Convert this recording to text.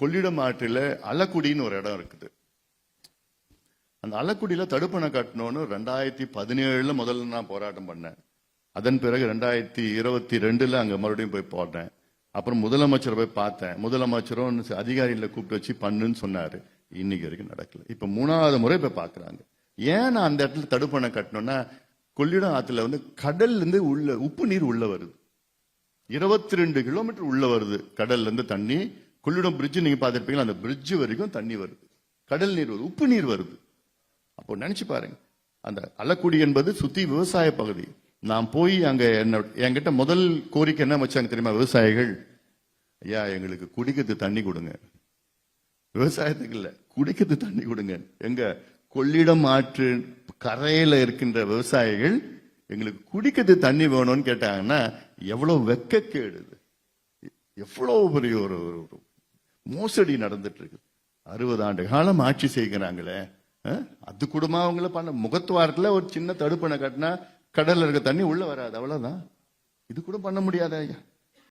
கொள்ளிடம் ஆற்றில் அலக்குடின்னு ஒரு இடம் இருக்குது. அந்த அலக்குடியில தடுப்பணை கட்டணும்னு ரெண்டாயிரத்தி பதினேழுல முதல்ல நான் போராட்டம் பண்ணேன். அதன் பிறகு ரெண்டாயிரத்தி இருபத்தி ரெண்டுல அங்க மறுபடியும் போய் போடுறேன் அப்புறம் முதலமைச்சரை போய் பார்த்தேன். முதலமைச்சரும் அதிகாரிகளை கூப்பிட்டு வச்சு பண்ணுன்னு சொன்னாரு. இன்னைக்கு வரைக்கும் நடக்கல. இப்ப மூணாவது முறை இப்போ பாக்குறாங்க. ஏன் நான் அந்த இடத்துல தடுப்பணை கட்டணும்னா கொள்ளிடம் ஆற்றுல வந்து கடல்ல இருந்து உள்ள உப்பு நீர் உள்ள வருது. இருபத்தி ரெண்டு கிலோமீட்டர் உள்ள வருது. கடல்ல இருந்து தண்ணி கொள்ளிடம் பிரிட்ஜ் நீங்க பார்த்துருப்பீங்களா? அந்த பிரிட்ஜு வரைக்கும் தண்ணி வருது. கடல் நீர் வருது உப்பு நீர் வருது. அப்போ நினைச்சு பாருங்க. அந்த அலக்குடி என்பது சுத்தி விவசாய பகுதி. நான் போய் அங்க என்ன என்கிட்ட முதல் கோரிக்கை என்ன வச்சாங்க தெரியுமா? விவசாயிகள் ஐயா எங்களுக்கு குடிக்கிறது தண்ணி கொடுங்க. விவசாயத்துக்கு இல்ல குடிக்கிறது தண்ணி கொடுங்க. எங்க கொள்ளிடம் ஆற்று கரையில இருக்கின்ற விவசாயிகள் எங்களுக்கு குடிக்கிறது தண்ணி வேணும்னு கேட்டாங்கன்னா எவ்வளவு வெக்க கேடுது எவ்வளவு பெரிய ஒரு ஒரு- ஒரு மோசடி நடந்துட்டு இருக்கு அறுபது ஆண்டு காலம் ஆட்சி செய்கிறாங்களே அது கூடமா அவங்கள பண்ண? முகத்துவாரத்துல ஒரு சின்ன தடுப்பணை கட்டினா கடல்ல இருக்க தண்ணி உள்ள வராது அவ்வளவுதான். இது கூட பண்ண முடியாத ஐயா.